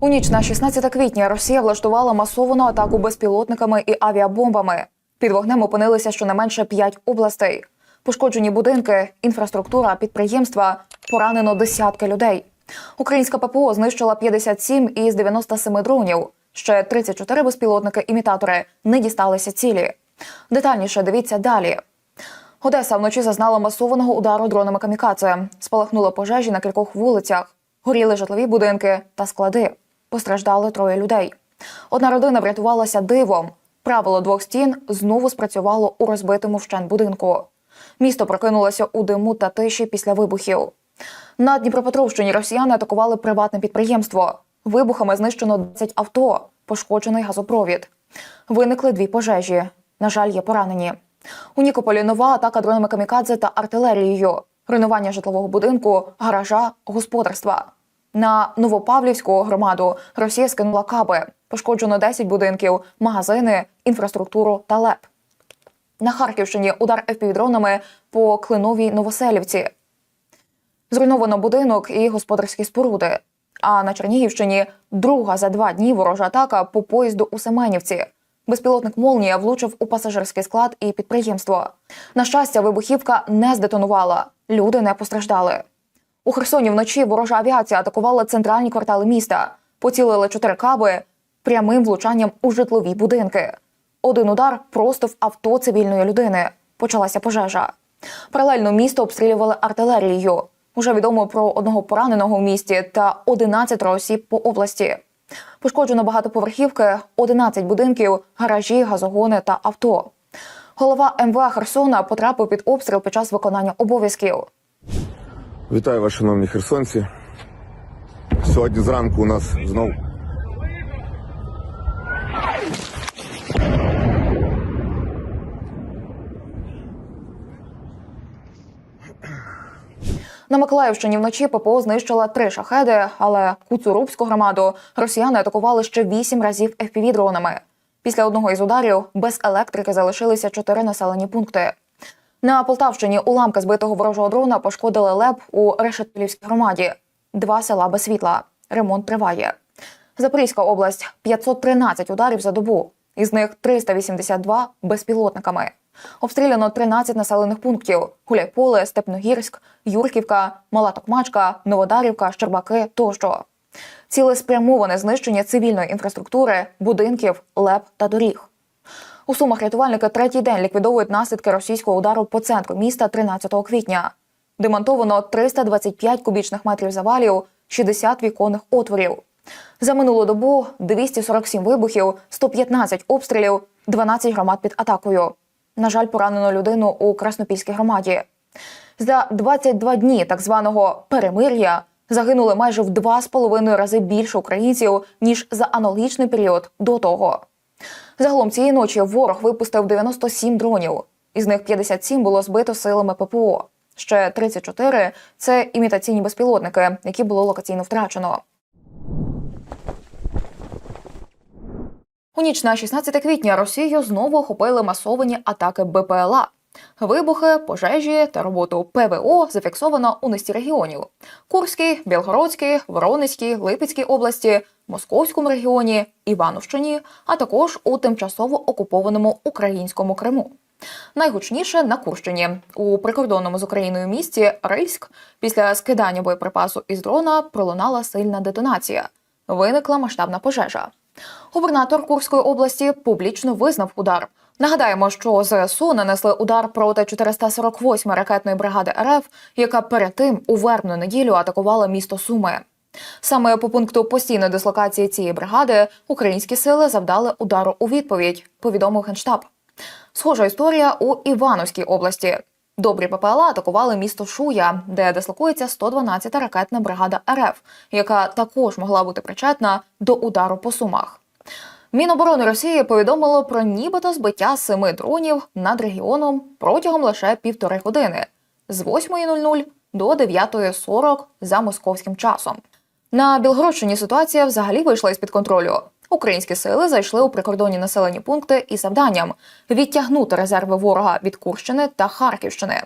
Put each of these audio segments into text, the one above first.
У ніч на 16 квітня Росія влаштувала масовану атаку безпілотниками і авіабомбами. Під вогнем опинилися щонайменше 5 областей. Пошкоджені будинки, інфраструктура, підприємства, поранено десятки людей. Українська ППО знищила 57 із 97 дронів. Ще 34 безпілотники-імітатори не дісталися цілі. Детальніше дивіться далі. Одеса вночі зазнала масованого удару дронами камікадзе. Спалахнули пожежі на кількох вулицях, горіли житлові будинки та склади. Постраждали троє людей. Одна родина врятувалася дивом. Правило двох стін знову спрацювало у розбитому вщент будинку. Місто прокинулося у диму та тиші після вибухів. На Дніпропетровщині росіяни атакували приватне підприємство. Вибухами знищено 20 авто, пошкоджений газопровід. Виникли дві пожежі. На жаль, є поранені. У Нікополі нова атака дронами камікадзе та артилерією, руйнування житлового будинку, гаража, господарства. На Новопавлівську громаду Росія скинула каби. Пошкоджено 10 будинків, магазини, інфраструктуру та ЛЕП. На Харківщині удар ФПВ-дронами по Клиновій Новоселівці. Зруйновано будинок і господарські споруди. А на Чернігівщині друга за два дні ворожа атака по поїзду у Семенівці. Безпілотник Молнія влучив у пасажирський склад і підприємство. На щастя, вибухівка не здетонувала. Люди не постраждали. У Херсоні вночі ворожа авіація атакувала центральні квартали міста. Поцілили чотири каби прямим влучанням у житлові будинки. Один удар просто в авто цивільної людини. Почалася пожежа. Паралельно місто обстрілювали артилерією. Уже відомо про одного пораненого в місті та 11 осіб по області. Пошкоджено багатоповерхівки, 11 будинків, гаражі, газогони та авто. Голова МВА Херсона потрапив під обстріл під час виконання обов'язків. Вітаю вас, шановні херсонці. Сьогодні зранку у нас знов На Миколаївщині вночі ППО знищила три шахеди, але Куцурубську громаду росіяни атакували ще вісім разів fpv дронами. Після одного із ударів без електрики залишилися чотири населені пункти. На Полтавщині уламки збитого ворожого дрона пошкодили ЛЕП у Решетилівській громаді. Два села без світла. Ремонт триває. Запорізька область 513 ударів за добу, із них 382 безпілотниками. Обстріляно 13 населених пунктів: Гуляйполе, Степногірськ, Юрківка, Мала Токмачка, Новодарівка, Щербаки тощо. Цілеспрямоване знищення цивільної інфраструктури, будинків, леп та доріг. У Сумах рятувальники третій день ліквідовують наслідки російського удару по центру міста 13 квітня. Демонтовано 325 кубічних метрів завалів, 60 віконних отворів. За минулу добу 247 вибухів, 115 обстрілів, 12 громад під атакою. На жаль, поранено людину у Краснопільській громаді. За 22 дні так званого перемир'я загинули майже в два з половиною рази більше українців ніж за аналогічний період до того. Загалом цієї ночі ворог випустив 97 дронів. Із них 57 було збито силами ППО. Ще 34 – це імітаційні безпілотники, які було локаційно втрачено. У ніч на 16 квітня Росію знову охопили масовані атаки БПЛА. Вибухи, пожежі та роботу ПВО зафіксовано у низці регіонів: Курській, Білгородській, Воронезькій, Липецькій області, Московському регіоні, Івановщині, а також у тимчасово окупованому українському Криму. Найгучніше на Курщині у прикордонному з Україною місті Рильськ після скидання боєприпасу із дрона пролунала сильна детонація. Виникла масштабна пожежа. Губернатор Курської області публічно визнав удар. Нагадаємо, що ЗСУ нанесли удар проти 448 ракетної бригади РФ, яка перед тим у вербну неділю атакувала місто Суми. Саме по пункту постійної дислокації цієї бригади українські сили завдали удару у відповідь. Повідомив генштаб. Схожа історія у Івановській області. Добрі ППЛА атакували місто Шуя, де дислокується 112-та ракетна бригада РФ, яка також могла бути причетна до удару по сумах. Міноборони Росії повідомило про нібито збиття семи дронів над регіоном протягом лише півтори години з 8.00 до 9.40 за московським часом. На Білгородщині ситуація взагалі вийшла із під контролю. Українські сили зайшли у прикордонні населені пункти із завданням відтягнути резерви ворога від Курщини та Харківщини.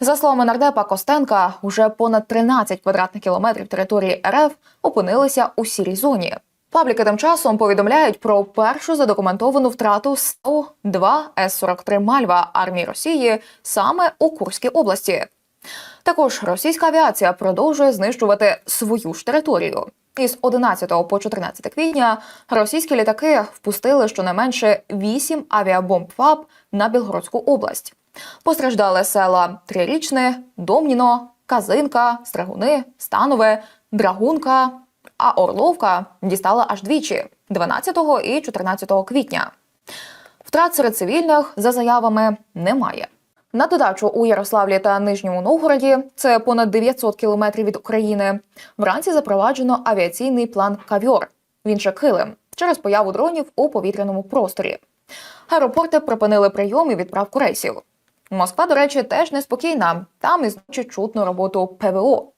За словами нардепа Костенка, уже понад 13 квадратних кілометрів території РФ опинилися у сірій зоні. Пабліки тим часом повідомляють про першу задокументовану втрату СО-2 С-43 Мальва армії Росії саме у Курській області. Також російська авіація продовжує знищувати свою ж територію. Із 11 по 14 квітня російські літаки впустили щонайменше 8 авіабомб ФАБ на Білгородську область. Постраждали села Трирічне, Домніно, Казинка, Стригуни, Станове, Драгунка, а Орловка дістала аж двічі 12 і 14 квітня. Втрат серед цивільних за заявами немає. На додачу у Ярославлі та Нижньому Новгороді, це понад 900 кілометрів від України. Вранці запроваджено авіаційний план Кавьор. Він же Килим через появу дронів у повітряному просторі. Аеропорти припинили прийом і відправку рейсів. Москва, до речі, теж неспокійна. Там ночі чутно роботу ПВО.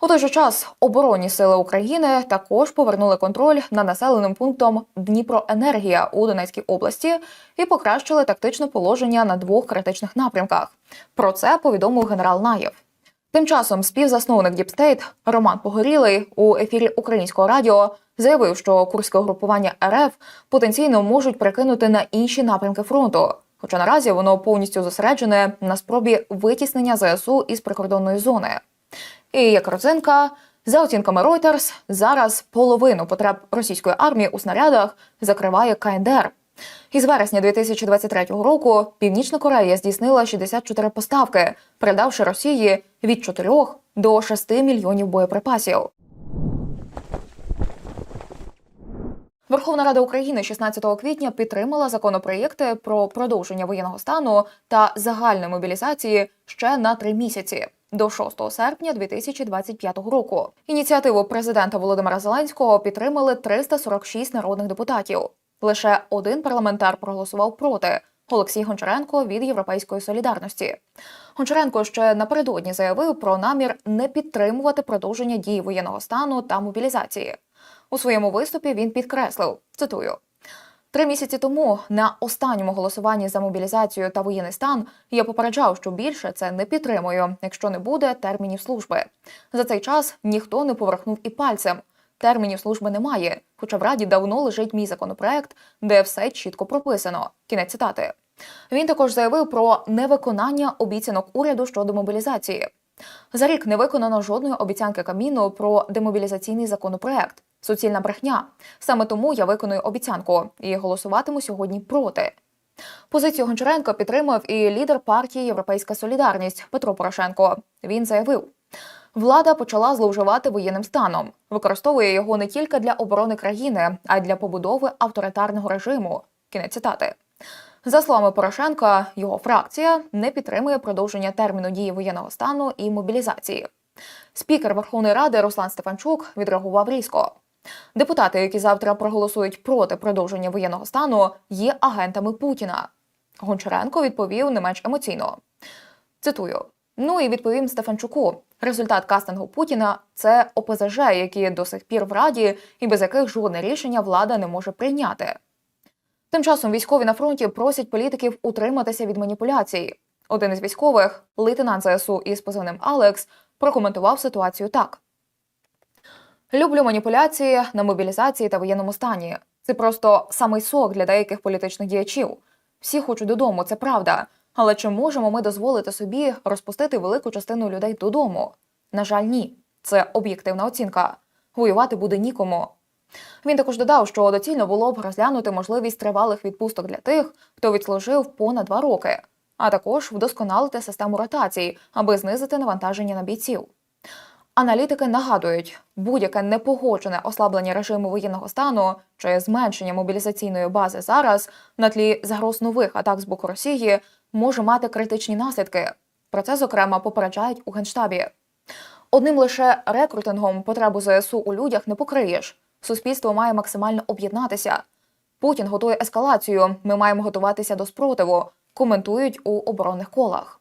У той же час оборонні сили України також повернули контроль над населеним пунктом Дніпроенергія у Донецькій області і покращили тактичне положення на двох критичних напрямках. Про це повідомив генерал Наєв. Тим часом співзасновник Діпстейт Роман Погорілий у ефірі українського радіо заявив, що курське угрупування РФ потенційно можуть перекинути на інші напрямки фронту. Хоча наразі воно повністю зосереджене на спробі витіснення ЗСУ із прикордонної зони. І як родзинка, за оцінками Reuters, зараз половину потреб російської армії у снарядах закриває КНДР. Із вересня 2023 року Північна Корея здійснила 64 поставки, передавши Росії від 4 до 6 мільйонів боєприпасів. Верховна Рада України 16 квітня підтримала законопроєкти про продовження воєнного стану та загальної мобілізації ще на три місяці до 6 серпня 2025 року. Ініціативу президента Володимира Зеленського підтримали 346 народних депутатів. Лише один парламентар проголосував проти. Олексій Гончаренко від Європейської солідарності. Гончаренко ще напередодні заявив про намір не підтримувати продовження дії воєнного стану та мобілізації. У своєму виступі він підкреслив цитую. Три місяці тому на останньому голосуванні за мобілізацію та воєнний стан я попереджав, що більше це не підтримую, якщо не буде термінів служби. За цей час ніхто не поверхнув і пальцем. Термінів служби немає, хоча в раді давно лежить мій законопроект, де все чітко прописано. Кінець цитати. Він також заявив про невиконання обіцянок уряду щодо мобілізації. За рік не виконано жодної обіцянки Каміну про демобілізаційний законопроект. Суцільна брехня. Саме тому я виконую обіцянку і голосуватиму сьогодні проти. Позицію Гончаренка підтримав і лідер партії Європейська Солідарність Петро Порошенко. Він заявив: влада почала зловживати воєнним станом, використовує його не тільки для оборони країни, а й для побудови авторитарного режиму. Кінець цитати. За словами Порошенка, його фракція не підтримує продовження терміну дії воєнного стану і мобілізації. Спікер Верховної Ради Руслан Стефанчук відреагував різко. Депутати, які завтра проголосують проти продовження воєнного стану, є агентами Путіна. Гончаренко відповів не менш емоційно. Цитую: ну і відповім Стефанчуку. Результат кастингу Путіна це ОПЗЖ, які до сих пір в раді і без яких жодне рішення влада не може прийняти. Тим часом військові на фронті просять політиків утриматися від маніпуляцій. Один із військових, лейтенант ЗСУ із позивним Алекс, прокоментував ситуацію так: люблю маніпуляції на мобілізації та воєнному стані. Це просто самий сок для деяких політичних діячів. Всі хочуть додому, це правда. Але чи можемо ми дозволити собі розпустити велику частину людей додому? На жаль, ні. Це об'єктивна оцінка. Воювати буде нікому. Він також додав, що доцільно було б розглянути можливість тривалих відпусток для тих, хто відслужив понад два роки, а також вдосконалити систему ротацій, аби знизити навантаження на бійців. Аналітики нагадують, будь-яке непогоджене ослаблення режиму воєнного стану чи зменшення мобілізаційної бази зараз на тлі загроз нових атак з боку Росії може мати критичні наслідки. Про це зокрема попереджають у генштабі. Одним лише рекрутингом потребу ЗСУ у людях не покриєш. Суспільство має максимально об'єднатися. Путін готує ескалацію. Ми маємо готуватися до спротиву. Коментують у оборонних колах.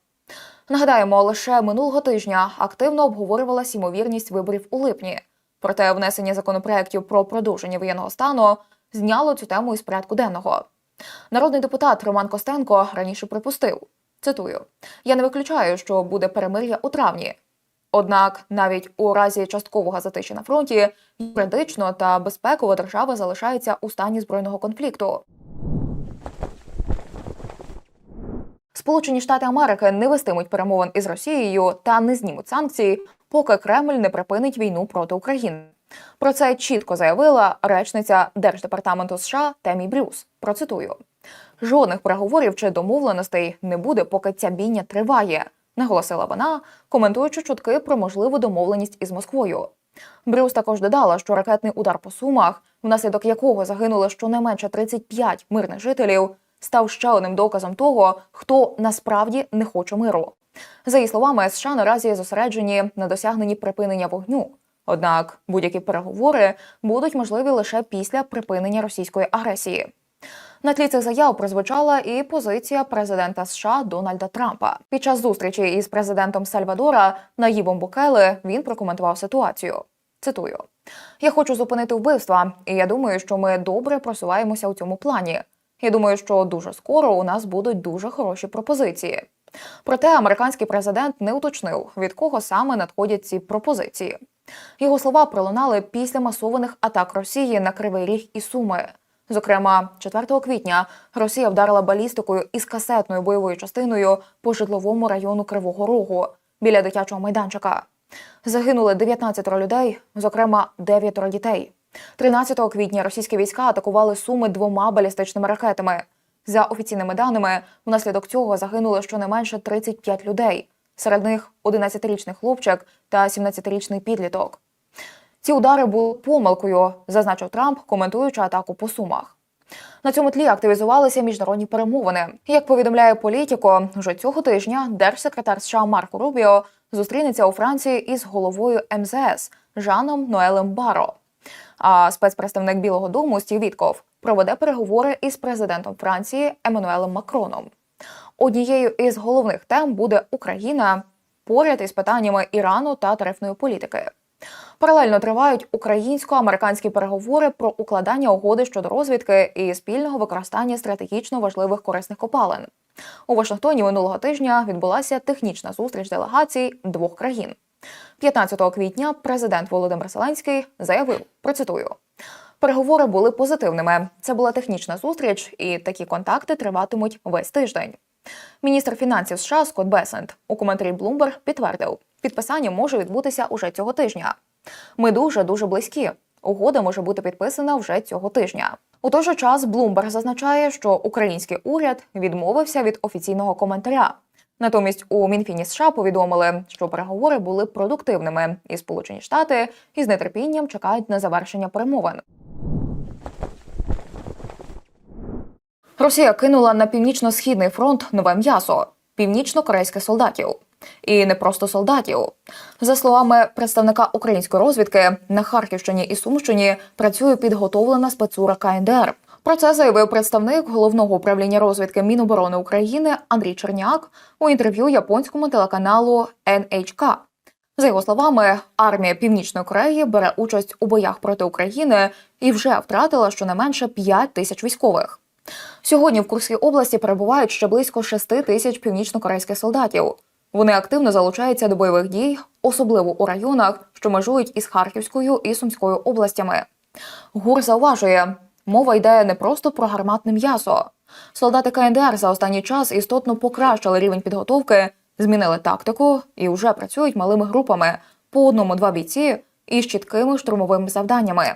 Нагадаємо, лише минулого тижня активно обговорювалася ймовірність виборів у липні. Проте внесення законопроєктів про продовження воєнного стану зняло цю тему із порядку денного. Народний депутат Роман Костенко раніше припустив. Цитую: я не виключаю, що буде перемир'я у травні. Однак, навіть у разі часткового затиші на фронті, юридично та безпеково держава залишається у стані збройного конфлікту. Сполучені Штати Америки не вестимуть перемовин із Росією та не знімуть санкції, поки Кремль не припинить війну проти України. Про це чітко заявила речниця Держдепартаменту США Темі Брюс. Процитую: жодних переговорів чи домовленостей не буде, поки ця бійня триває, наголосила вона, коментуючи чутки про можливу домовленість із Москвою. Брюс також додала, що ракетний удар по сумах, внаслідок якого загинуло щонайменше 35 мирних жителів, став ще одним доказом того, хто насправді не хоче миру. За її словами, США наразі зосереджені на досягненні припинення вогню. Однак будь-які переговори будуть можливі лише після припинення російської агресії. На тлі цих заяв прозвучала і позиція президента США Дональда Трампа. Під час зустрічі із президентом Сальвадора Наїбом Букеле він прокоментував ситуацію. Цитую: я хочу зупинити вбивства, і я думаю, що ми добре просуваємося у цьому плані. Я думаю, що дуже скоро у нас будуть дуже хороші пропозиції. Проте американський президент не уточнив, від кого саме надходять ці пропозиції. Його слова пролунали після масованих атак Росії на Кривий Ріг і Суми. Зокрема, 4 квітня Росія вдарила балістикою із касетною бойовою частиною по житловому району Кривого Рогу біля дитячого майданчика. Загинули 19 людей, зокрема 9 дітей. 13 квітня російські війська атакували суми двома балістичними ракетами. За офіційними даними, внаслідок цього загинуло щонайменше 35 людей. Серед них 11-річний хлопчик та 17-річний підліток. Ці удари були помилкою, зазначив Трамп, коментуючи атаку по сумах. На цьому тлі активізувалися міжнародні перемовини. Як повідомляє політико, вже цього тижня держсекретар США Марко Рубіо зустрінеться у Франції із головою МЗС Жаном Ноелем Баро. А спецпредставник Білого Дому Стів Вітков проведе переговори із президентом Франції Еммануелем Макроном. Однією із головних тем буде Україна поряд із питаннями Ірану та тарифної політики. Паралельно тривають українсько-американські переговори про укладання угоди щодо розвідки і спільного використання стратегічно важливих корисних копалин. У Вашингтоні минулого тижня відбулася технічна зустріч делегацій двох країн. 15 квітня президент Володимир Зеленський заявив, процитую. Переговори були позитивними. Це була технічна зустріч, і такі контакти триватимуть весь тиждень. Міністр фінансів США Скотт Бесент у коментарі Bloomberg підтвердив, підписання може відбутися уже цього тижня. Ми дуже дуже близькі. Угода може бути підписана вже цього тижня. У той же час Bloomberg зазначає, що український уряд відмовився від офіційного коментаря. Натомість у Мінфіні США повідомили, що переговори були продуктивними, і Сполучені Штати із нетерпінням чекають на завершення перемовин. Росія кинула на північно-східний фронт нове м'ясо північно-корейських солдатів. І не просто солдатів. За словами представника української розвідки, на Харківщині і Сумщині працює підготовлена спецура КНДР. Про це заявив представник головного управління розвідки Міноборони України Андрій Черняк у інтерв'ю японському телеканалу NHK. За його словами, армія Північної Кореї бере участь у боях проти України і вже втратила щонайменше 5 тисяч військових. Сьогодні в Курській області перебувають ще близько 6 тисяч північно-корейських солдатів. Вони активно залучаються до бойових дій, особливо у районах, що межують із Харківською і Сумською областями. ГУР зауважує, мова йде не просто про гарматне м'ясо. Солдати КНДР за останній час істотно покращили рівень підготовки, змінили тактику і вже працюють малими групами по одному-два бійці із чіткими штурмовими завданнями.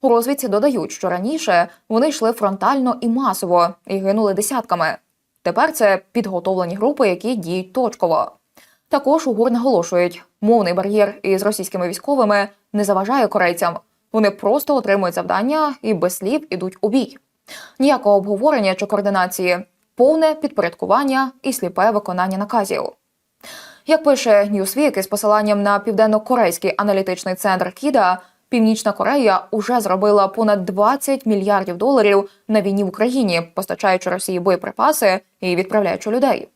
У розвідці додають, що раніше вони йшли фронтально і масово і гинули десятками. Тепер це підготовлені групи, які діють точково. Також у ГУР наголошують, мовний бар'єр із російськими військовими не заважає корейцям. Вони просто отримують завдання і без слів ідуть у бій. Ніякого обговорення чи координації, повне підпорядкування і сліпе виконання наказів. Як пише Newsweek із посиланням на південно-корейський аналітичний центр Кіда, Північна Корея уже зробила понад 20 мільярдів доларів на війні в Україні, постачаючи Росії боєприпаси і відправляючи людей.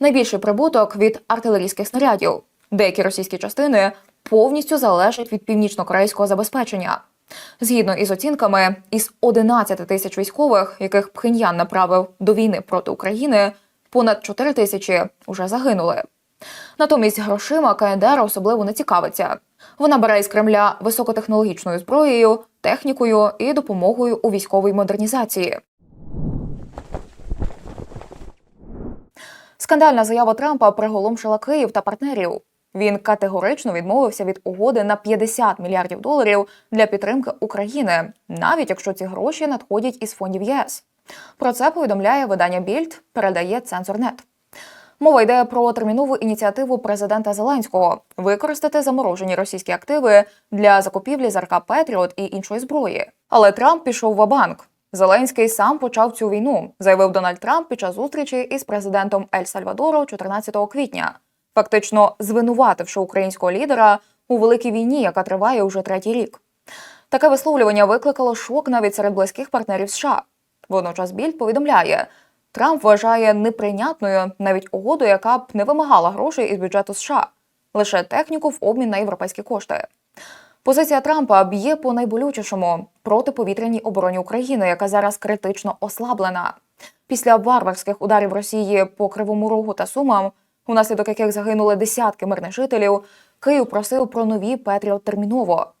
Найбільший прибуток від артилерійських снарядів. Деякі російські частини повністю залежать від північно-корейського забезпечення. Згідно із оцінками, із 11 тисяч військових, яких Пхеньян направив до війни проти України, Понад 4 тисячі вже загинули. Натомість грошима КНДР особливо не цікавиться. Вона бере із Кремля високотехнологічною зброєю, технікою і допомогою у військовій модернізації. Скандальна заява Трампа приголомшила Київ та партнерів. Він категорично відмовився від угоди на 50 мільярдів доларів для підтримки України, навіть якщо ці гроші надходять із фондів ЄС. Про це повідомляє видання Більд, передає цензорнет. Мова йде про термінову ініціативу президента Зеленського використати заморожені російські активи для закупівлі зерка Петріот і іншої зброї. Але Трамп пішов в банк. Зеленський сам почав цю війну, заявив Дональд Трамп під час зустрічі із президентом Ель Сальвадору 14 квітня, фактично звинувативши українського лідера у великій війні, яка триває уже третій рік. Таке висловлювання викликало шок навіть серед близьких партнерів США. Водночас Більд повідомляє, Трамп вважає неприйнятною навіть угоду, яка б не вимагала грошей із бюджету США, лише техніку в обмін на європейські кошти. Позиція Трампа б'є по найболючішому протиповітряній обороні України, яка зараз критично ослаблена. Після варварських ударів Росії по Кривому Рогу та Сумам, унаслідок яких загинули десятки мирних жителів, Київ просив про нові Петріот терміново.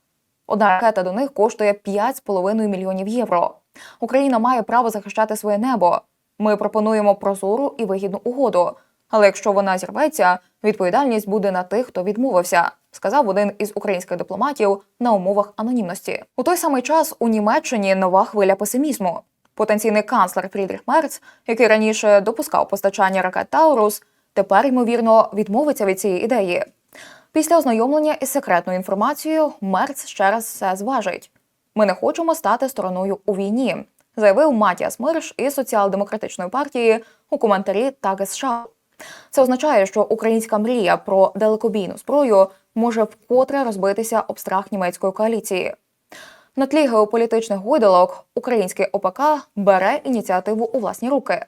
Одна ракета до них коштує 5,5 мільйонів євро. Україна має право захищати своє небо. Ми пропонуємо прозору і вигідну угоду. Але якщо вона зірветься, відповідальність буде на тих, хто відмовився, сказав один із українських дипломатів на умовах анонімності. У той самий час у Німеччині нова хвиля песимізму. Потенційний канцлер Фрідріх Мерц, який раніше допускав постачання ракет Таурус, тепер ймовірно відмовиться від цієї ідеї. Після ознайомлення із секретною інформацією Мерц ще раз все зважить. Ми не хочемо стати стороною у війні, заявив Матіас Мирш із соціал-демократичної партії у коментарі Таги США. Це означає, що українська мрія про далекобійну зброю може вкотре розбитися об страх німецької коаліції. На тлі геополітичних гойдалок український ОПК бере ініціативу у власні руки.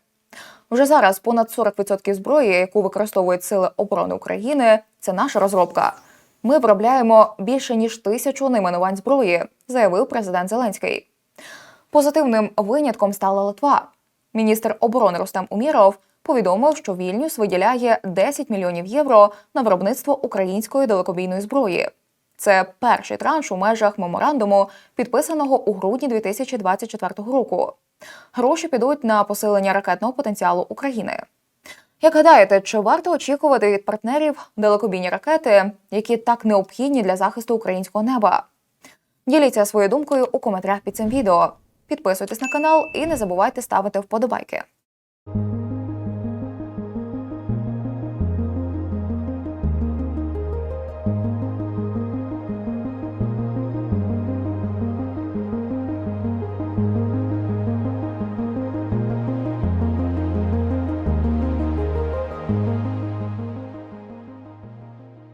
Вже зараз понад 40% зброї, яку використовують сили оборони України, це наша розробка. Ми виробляємо більше ніж тисячу найменувань зброї, заявив президент Зеленський. Позитивним винятком стала Литва. Міністр оборони Рустем Уміров повідомив, що Вільнюс виділяє 10 мільйонів євро на виробництво української далекобійної зброї. Це перший транш у межах меморандуму, підписаного у грудні 2024 року. Гроші підуть на посилення ракетного потенціалу України. Як гадаєте, чи варто очікувати від партнерів далекобійні ракети, які так необхідні для захисту українського неба? Діліться своєю думкою у коментарях під цим відео. Підписуйтесь на канал і не забувайте ставити вподобайки.